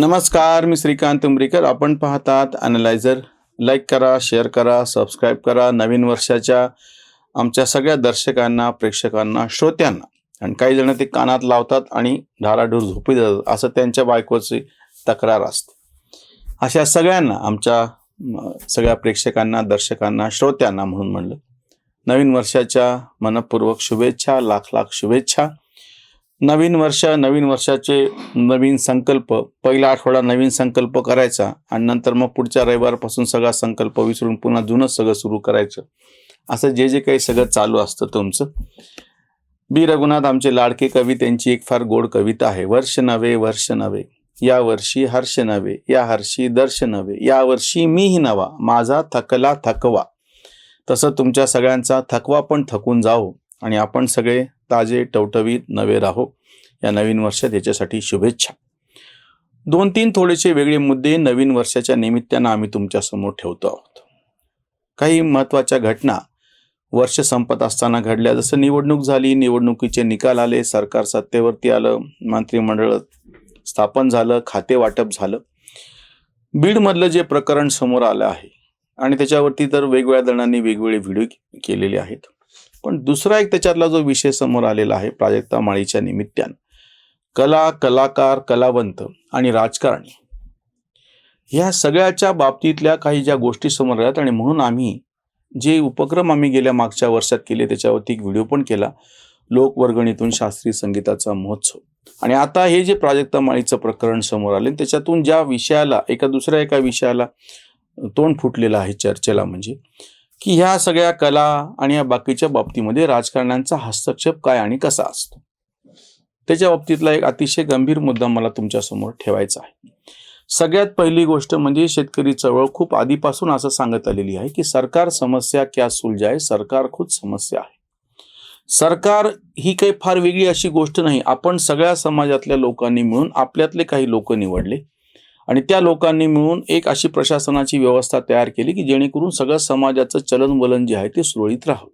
नमस्कार मी श्रीकांत उमरीकर. आपण पाहतात अनलायझर लाईक करा शेअर करा सबस्क्राईब करा. नवीन वर्षाच्या आमच्या सगळ्या दर्शकांना प्रेक्षकांना श्रोत्यांना. आणि काही जण ते कानात लावतात आणि ढाराढूर झोपी जातात. असं त्यांच्या बायकोची तक्रार असते. अशा सगळ्यांना आमच्या सगळ्या प्रेक्षकांना दर्शकांना श्रोत्यांना म्हणून म्हणलं नवीन वर्षाच्या मनपूर्वक शुभेच्छा लाख लाख शुभेच्छा. नवीन वर्ष नवीन वर्षाचे नवीन संकल्प. पहिला आठवडा नवीन संकल्प करायचा आणि नंतर मग पुढच्या रविवारपासून सगळा संकल्प विसरून पुन्हा जुनंच सगळं सुरू करायचं. असं जे जे काही सगळं चालू असतं तुमचं. बी. रघुनाथ आमचे लाडके कवी त्यांची एक फार गोड कविता आहे. वर्ष नवे वर्ष नवे या वर्षी हर्ष नवे या हर्षी दर्श नवे या वर्षी मीही नवा माझा थकला थकवा. तसं तुमच्या सगळ्यांचा थकवा पण थकून जाओ आणि आपण सगळे ताजे टवटवीत नवे राहो. या नवीन वर्षात याच्यासाठी शुभेच्छा. दोन तीन थोडेसे वेगळे मुद्दे नवीन वर्षाच्या निमित्तानं आम्ही तुमच्यासमोर ठेवतो आहोत. काही महत्त्वाच्या घटना वर्ष संपत असताना घडल्या. जसं निवडणूक झाली निवडणुकीचे निकाल आले सरकार सत्तेवरती आलं मंत्रिमंडळ स्थापन झालं खाते वाटप झालं. बीडमधलं जे प्रकरण समोर आलं आहे आणि त्याच्यावरती तर वेगवेगळ्या जणांनी वेगवेगळे व्हिडिओ केलेले आहेत. पण दुसरा एक त्याच्यातला जो विषय समोर आलेला आहे प्राजक्ता माळीच्या निमित्तानं. कला कलाकार कलावंत आणि राजकारणी. ह्या सगळ्याच्या बाबतीतल्या काही ज्या गोष्टी समोर आल्यात आणि म्हणून आम्ही जे उपक्रम आम्ही गेल्या मागच्या वर्षात केले त्याच्यावरती एक व्हिडिओ पण केला लोकवर्गणीतून शास्त्रीय संगीताचा महोत्सव. आणि आता हे जे प्राजक्ता माळीचं प्रकरण समोर आले त्याच्यातून ज्या विषयाला एका दुसऱ्या एका विषयाला तोंड फुटलेलं आहे चर्चेला म्हणजे की ह्या सगळ्या कला आणि या बाकीच्या बाबतीमध्ये राजकारण्यांचा हस्तक्षेप काय आणि कसा असतो? त्याच्या बाबतीतला एक अतिशय गंभीर मुद्दा मला तुमच्यासमोर ठेवायचा आहे. सगळ्यात पहिली गोष्ट म्हणजे शेतकरी चळवळ खूप आधीपासून असं सांगत आलेली आहे की सरकार समस्या क्या सुलझाय सरकार खूप समस्या आहे. सरकार ही काही फार वेगळी अशी गोष्ट नाही. आपण सगळ्या समाजातल्या लोकांनी मिळून आपल्यातले काही लोक निवडले आणि त्या लोकांनी मिळून एक अशी प्रशासनाची व्यवस्था तयार केली की जेणेकरून सगळं समाजाचं चलनवलन जे आहे ते सुरळीत राहावं.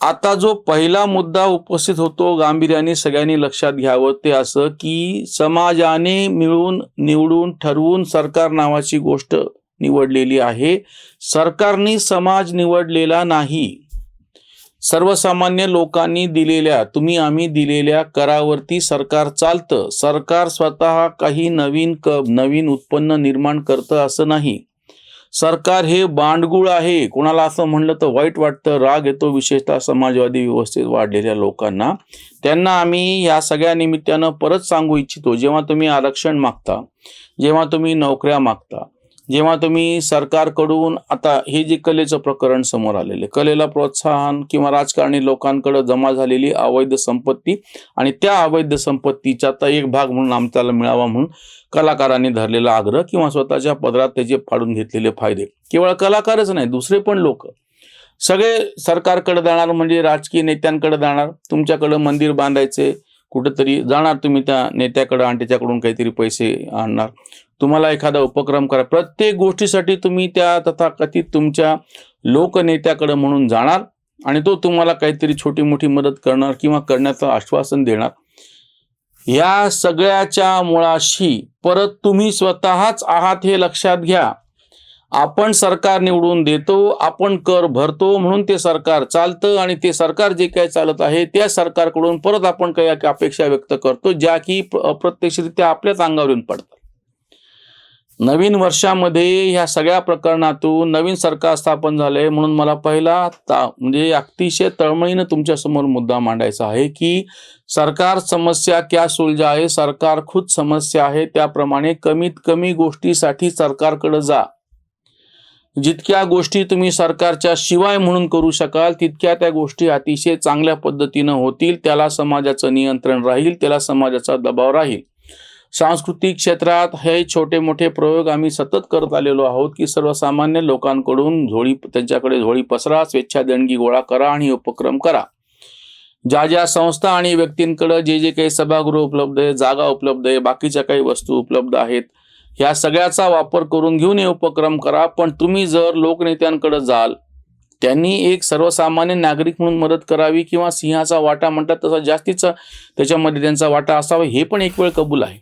आता जो पहिला मुद्दा उपस्थित होतो गांभीर्याने सगळ्यांनी लक्षात घ्यावं ते असं की समाजाने मिळून निवडून ठरवून सरकार नावाची गोष्ट निवडलेली आहे. सरकारने समाज निवडलेला नाही. सर्वसामान्य लोकांनी दिलेल्या तुम्ही आम्ही दिलेल्या करावरती सरकार चालतं. सरकार स्वतः काही नवीन क नवीन उत्पन्न निर्माण करतं असं नाही. सरकार हे बांडगुळ आहे. कोणाला असं म्हणलं तर वाईट वाटतं. राग येतो विशेषतः समाजवादी व्यवस्थेत वाढलेल्या लोकांना. त्यांना आम्ही या सगळ्या निमित्तानं परत सांगू इच्छितो. जेव्हा तुम्ही आरक्षण मागता जेव्हा तुम्ही नोकऱ्या मागता जेव्हा तुम्ही सरकारकडून आता हे जे कलेचं प्रकरण समोर आलेले कलेला प्रोत्साहन किंवा राजकारणी लोकांकडे जमा झालेली अवैध संपत्ती आणि त्या अवैध संपत्तीचा आता एक भाग म्हणून आमच्याला मिळावा म्हणून कलाकारांनी धरलेला आग्रह किंवा स्वतःच्या पदरात त्याचे फाडून घेतलेले फायदे. केवळ कलाकारच नाही दुसरे पण लोक. सगळे सरकारकडे जाणार म्हणजे राजकीय नेत्यांकडे जाणार तुमच्याकडे मंदिर बांधायचे कुठंतरी जाणार तुम्ही त्या नेत्याकडं आणि त्याच्याकडून काहीतरी पैसे आणणार. तुम्हाला एखादा उपक्रम करा. प्रत्येक गोष्टीसाठी तुम्ही त्या तथाकथित तुमच्या लोकनेत्याकडे म्हणून जाणार आणि तो तुम्हाला काहीतरी छोटी मोठी मदत करणार किंवा करण्याचं आश्वासन देणार. या सगळ्याच्या मुळाशी परत तुम्ही स्वतःच आहात हे लक्षात घ्या. आपण सरकार निवडून देतो आपण कर भरतो म्हणून ते सरकार चालतं आणि ते सरकार जे काही चालत आहे त्या सरकारकडून परत आपण काही अपेक्षा व्यक्त करतो ज्या की अप्रत्यक्षरित्या आपल्याच अंगावर येऊन पडतात. नवीन वर्षामध्ये ह्या सगळ्या प्रकरणातून नवीन सरकार स्थापन झालंय म्हणून मला पहिला ता म्हणजे अतिशय तळमळीनं तुमच्यासमोर मुद्दा मांडायचा आहे की सरकार समस्या क्या सुलझा आहे? सरकार खुद समस्या आहे त्याप्रमाणे कमीत कमी गोष्टीसाठी सरकारकडे जा. जितक्या गोष्टी तुम्ही सरकारच्या शिवाय म्हणून करू शकाल तितक्या त्या गोष्टी अतिशय चांगल्या पद्धतीनं होतील त्याला समाजाचं नियंत्रण राहील त्याला समाजाचा दबाव राहील. सांस्कृतिक क्षेत्रात हे छोटे मोठे प्रयोग आम्ही सतत करत आलेलो आहोत की सर्वसामान्य लोकांकडून झोळी त्यांच्याकडे झोळी पसरा स्वेच्छा देणगी गोळा करा आणि उपक्रम करा. ज्या ज्या संस्था आणि व्यक्तींकडे जे जे काही सभागृह उपलब्ध आहे जागा उपलब्ध आहे बाकीच्या काही वस्तू उपलब्ध आहेत ह्या सगळ्याचा वापर करून घेऊन हे उपक्रम करा. पण तुम्ही जर लोकनेत्यांकडे जाल त्यांनी एक सर्वसामान्य नागरिक म्हणून मदत करावी किंवा सिंहाचा वाटा म्हणतात तसा जास्तीचा त्याच्यामध्ये त्यांचा वाटा असावा हे पण एक वेळ कबूल आहे.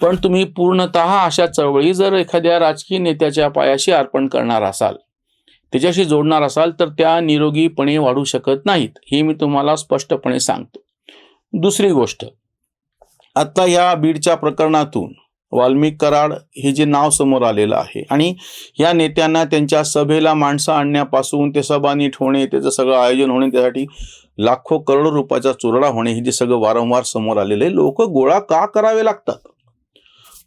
पण तुम्ही पूर्णतः अशा चळवळी जर एखाद्या राजकीय नेत्याच्या पायाशी अर्पण करणार असाल त्याच्याशी जोडणार असाल तर त्या निरोगीपणे वाढू शकत नाहीत हे मी तुम्हाला स्पष्टपणे सांगतो. दुसरी गोष्ट आत्ता या बीडच्या प्रकरणातून वाल्मिक कराड हे जे नाव समोर आलेलं आहे आणि या नेत्यांना त्यांच्या सभेला माणसं आणण्यापासून ते सभा नीट होणे त्याचं सगळं आयोजन होणे त्यासाठी लाखो करोडो रुपयाचा चुरडा होणे हे जे सगळं वारंवार समोर आलेले लोक गोळा का करावे लागतात?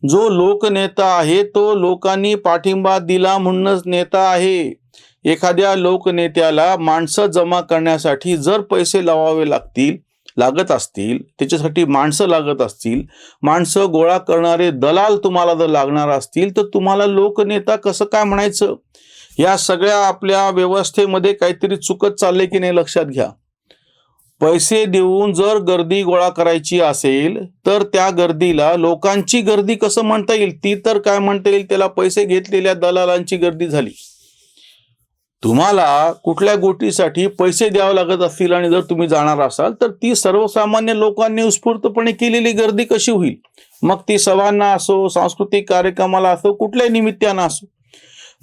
जो लोकनेता आहे तो लोकांनी पाठिंबा दिला म्हणूनच नेता आहे. एखाद्या लोकनेत्याला माणसं जमा करण्यासाठी जर पैसे लावावे लागतील लागत असतील त्याच्यासाठी माणसं लागत असतील माणसं गोळा करणारे दलाल तुम्हाला जर लागणार असतील तर तुम्हाला लोकनेता कसं काय म्हणायचं? या सगळ्या आपल्या व्यवस्थेमध्ये काहीतरी चुकत चालले की नाही लक्षात घ्या. पैसे देऊन जर गर्दी गोळा करायची असेल तर त्या गर्दीला लोकांची गर्दी कसं म्हणता येईल? ती तर काय म्हणता येईल? त्याला पैसे घेतलेल्या दलालांची गर्दी झाली. तुम्हाला कुठल्या गोष्टीसाठी पैसे द्यावे लागत असतील आणि जर तुम्ही जाणार असाल तर ती सर्वसामान्य लोकांनी उत्स्फूर्तपणे केलेली गर्दी कशी होईल? मग ती सभांना असो सांस्कृतिक कार्यक्रमाला असो कुठल्याही निमित्तानं असो.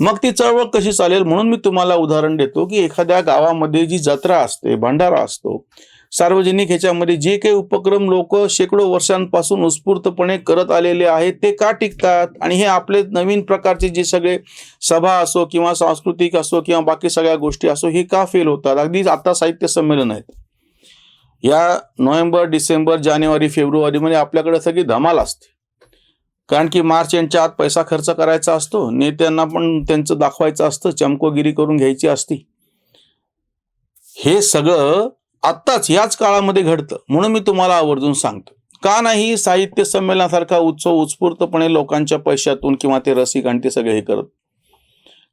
मग ती चळवळ कशी चालेल म्हणून मी तुम्हाला उदाहरण देतो की एखाद्या गावामध्ये जी जत्रा असते भंडारा असतो सार्वजनिक ह्याच्यामध्ये जे काही उपक्रम लोक शेकडो वर्षांपासून उत्स्फूर्तपणे करत आलेले आहेत ते का टिकतात? आणि हे आपले नवीन प्रकारचे जे सगळे सभा असो किंवा सांस्कृतिक असो किंवा बाकी सगळ्या गोष्टी असो हे का फेल होतात? अगदी आता साहित्य संमेलन आहेत. या नोव्हेंबर डिसेंबर जानेवारी फेब्रुवारीमध्ये आपल्याकडे सगळी धमाल असते. कारण की मार्च यांच्या आत पैसा खर्च करायचा असतो नेत्यांना पण त्यांचं दाखवायचं असतं चमकोगिरी करून घ्यायची असती. हे सगळं आत्ताच याच काळामध्ये घडतं म्हणून मी तुम्हाला आवर्जून सांगतो. का नाही साहित्य संमेलनासारखा उत्सव उत्स्फूर्तपणे लोकांच्या पैशातून किंवा ते रसिक आणि ते सगळे हे करत?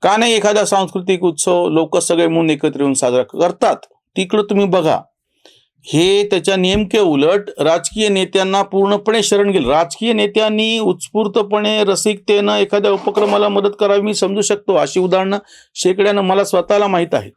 का नाही एखादा सांस्कृतिक उत्सव लोक सगळे म्हणून एकत्र येऊन साजरा करतात? तिकडं तुम्ही बघा. हे त्याच्या नेमके उलट राजकीय नेत्यांना पूर्णपणे शरण गेलं. राजकीय नेत्यांनी उत्स्फूर्तपणे रसिकतेनं एखाद्या उपक्रमाला मदत करावी मी समजू शकतो. अशी उदाहरणं शेकड्यानं मला स्वतःला माहीत आहेत.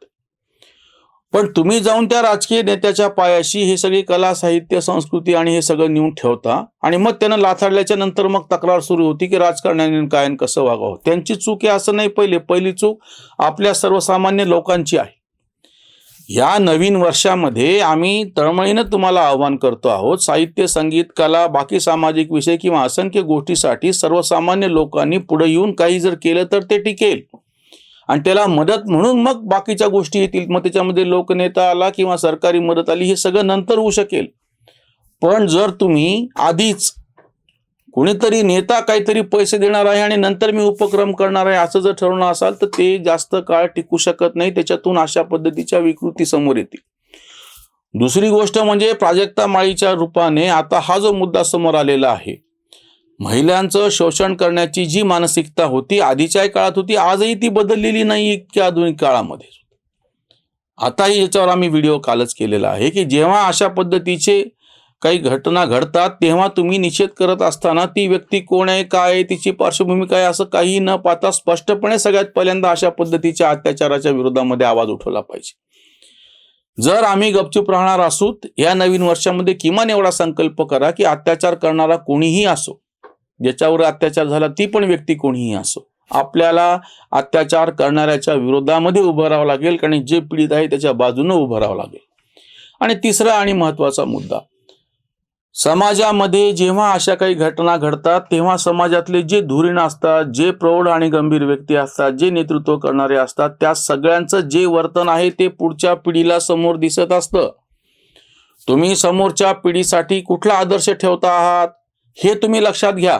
पण तुम्ही जाऊन त्या राजकीय नेत्याच्या पायाशी हे सगळी कला साहित्य संस्कृती आणि हे सगळं नेऊन ठेवता आणि मग त्यांना लाथाडल्याच्या नंतर मग तक्रार सुरू होती की राजकारण्याने काय कसं वागावं. त्यांची चूक आहे असं नाही पहिले. पहिली चूक आपल्या सर्वसामान्य लोकांची आहे. या नवीन वर्षामध्ये आम्ही तळमळीनं तुम्हाला आव्हान करतो आहोत. साहित्य संगीत कला बाकी सामाजिक विषय किंवा असंख्य गोष्टीसाठी सर्वसामान्य लोकांनी पुढे येऊन काही जर केलं तर ते टिकेल. आणि त्याला मदत म्हणून मग बाकीच्या गोष्टी येतील. मग त्याच्यामध्ये लोकनेता आला किंवा सरकारी मदत आली हे सगळं नंतर होऊ शकेल. पण जर तुम्ही आधीच कुणीतरी नेता काहीतरी पैसे देणार आहे आणि नंतर मी उपक्रम करणार आहे असं जर ठरवणं असाल तर ते जास्त काळ टिकू शकत नाही. त्याच्यातून अशा पद्धतीच्या विकृती समोर येतील. दुसरी गोष्ट म्हणजे प्राजक्ता माळीच्या रूपाने आता हा जो मुद्दा समोर आलेला आहे महिलांचं शोषण करण्याची जी मानसिकता होती आधीच्या काळात होती आजही ती बदललेली नाही इतक्या आधुनिक काळामध्ये. आताही याच्यावर आम्ही व्हिडिओ कालच केलेला आहे की जेव्हा अशा पद्धतीचे काही घटना घडतात तेव्हा तुम्ही निषेध करत असताना ती व्यक्ती कोण आहे काय आहे तिची पार्श्वभूमी काय असं काही न पाहता स्पष्टपणे सगळ्यात पहिल्यांदा अशा पद्धतीच्या अत्याचाराच्या विरोधामध्ये आवाज उठवला पाहिजे. जर आम्ही गपचूप राहणार असूत या नवीन वर्षामध्ये किमान एवढा संकल्प करा की अत्याचार करणारा कोणीही असो ज्याच्यावर अत्याचार झाला ती पण व्यक्ती कोणीही असो आपल्याला अत्याचार करणाऱ्याच्या विरोधामध्ये उभं राहावं लागेल कारण जे पीडित आहे त्याच्या बाजूनं उभं राहावं लागेल. आणि तिसरा आणि महत्त्वाचा मुद्दा समाजामध्ये जेव्हा अशा काही घटना घडतात तेव्हा समाजातले जे धुरीण असतात जे प्रौढ आणि गंभीर व्यक्ती असतात जे नेतृत्व करणारे असतात त्या सगळ्यांचं जे वर्तन आहे ते पुढच्या पिढीला समोर दिसत असतं. तुम्ही समोरच्या पिढीसाठी कुठला आदर्श ठेवता आहात हे तुम्ही लक्षात घ्या.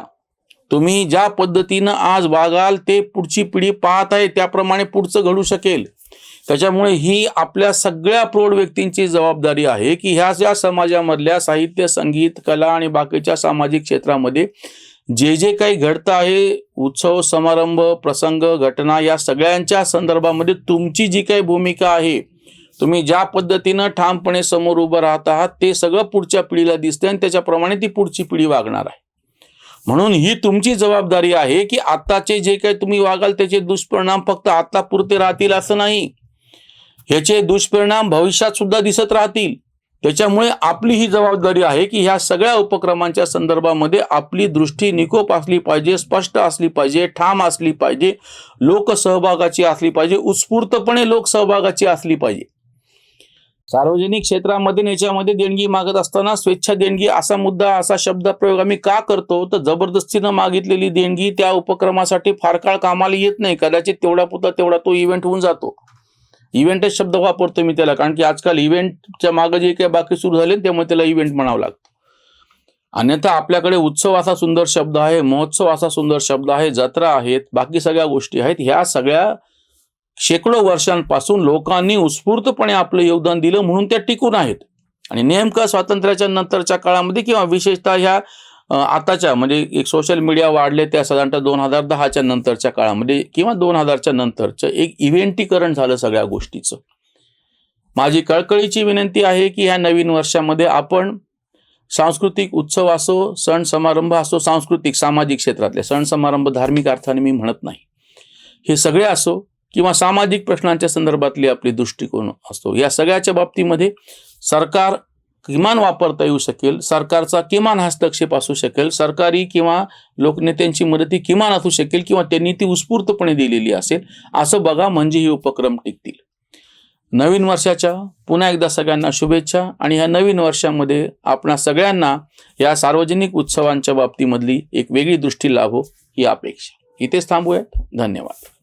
तुम्ही ज्या पद्धतीनं आज वागाल ते पुढची पिढी पाहत आहे त्याप्रमाणे पुढचं घडू शकेल. त्याच्यामुळे ही आपल्या सगळ्या प्रौढ व्यक्तींची जबाबदारी आहे की ह्या ज्या समाजामधल्या साहित्य संगीत कला आणि बाकीच्या सामाजिक क्षेत्रामध्ये जे जे काही घडतं आहे उत्सव समारंभ प्रसंग घटना या सगळ्यांच्या संदर्भामध्ये तुमची जी काही भूमिका आहे तुम्ही ज्या पद्धतीनं ठामपणे समोर उभं राहत आहात ते सगळं पुढच्या पिढीला दिसते आणि त्याच्याप्रमाणे ती पुढची पिढी वागणार आहे. म्हणून ही तुमची जबाबदारी आहे की आताचे जे काही तुम्ही वागाल त्याचे दुष्परिणाम फक्त आतापुरते राहतील असं नाही. ह्याचे दुष्परिणाम भविष्यात सुद्धा दिसत राहतील. त्याच्यामुळे आपली ही जबाबदारी आहे की ह्या सगळ्या उपक्रमांच्या संदर्भामध्ये आपली दृष्टी निकोप असली पाहिजे स्पष्ट असली पाहिजे ठाम असली पाहिजे लोकसहभागाची असली पाहिजे उत्स्फूर्तपणे लोकसहभागाची असली पाहिजे. सार्वजनिक क्षेत्रामध्ये याच्यामध्ये देणगी मागत असताना स्वेच्छा देणगी असा मुद्दा असा शब्द प्रयोग आम्ही का करतो? तर जबरदस्तीनं मागितलेली देणगी त्या उपक्रमासाठी फार काळ कामाला येत नाही. कदाचित तेवढा पुरता तेवढा तो इव्हेंट होऊन जातो. इव्हेंटच शब्द वापरतो मी त्याला कारण की आजकाल इव्हेंटच्या मागे जे काही बाकी सुरू झाले त्यामुळे त्याला इव्हेंट म्हणावं लागतं. अन्यथा आपल्याकडे उत्सव असा सुंदर शब्द आहे महोत्सव असा सुंदर शब्द आहे जत्रा आहेत बाकी सगळ्या गोष्टी आहेत. ह्या सगळ्या शेकडो वर्षांपासून लोकांनी उत्स्फूर्तपणे आपलं योगदान दिलं म्हणून त्या टिकून आहेत. आणि नेमकं स्वातंत्र्याच्या नंतरच्या काळामध्ये किंवा विशेषतः ह्या आताच्या म्हणजे एक सोशल मीडिया वाढले त्या साधारणतः दोन हजार दहाच्या नंतरच्या काळामध्ये म्हणजे किंवा दोन हजारच्या नंतरचं एक इव्हेंटीकरण झालं सगळ्या गोष्टीचं. माझी कळकळीची विनंती आहे की ह्या नवीन वर्षामध्ये आपण सांस्कृतिक उत्सव असो सण समारंभ असो सांस्कृतिक सामाजिक क्षेत्रातले सण समारंभ धार्मिक अर्थाने मी म्हणत नाही. हे सगळे असो किंवा सामाजिक प्रश्नांच्या संदर्भातली आपली दृष्टिकोन असतो या सगळ्याच्या बाबतीमध्ये सरकार किमान वापरता येऊ शकेल सरकारचा किमान हस्तक्षेप असू शकेल सरकारी किंवा लोकनेत्यांची मदती किमान असू शकेल किंवा त्यांनी ती उत्स्फूर्तपणे दिलेली असेल असं बघा म्हणजे हे उपक्रम टिकतील. नवीन वर्षाच्या पुन्हा एकदा सगळ्यांना शुभेच्छा आणि ह्या नवीन वर्षामध्ये आपणा सगळ्यांना या सार्वजनिक उत्सवांच्या बाबतीमधली एक वेगळी दृष्टी लाभो ही अपेक्षा. इथेच थांबूयात. धन्यवाद.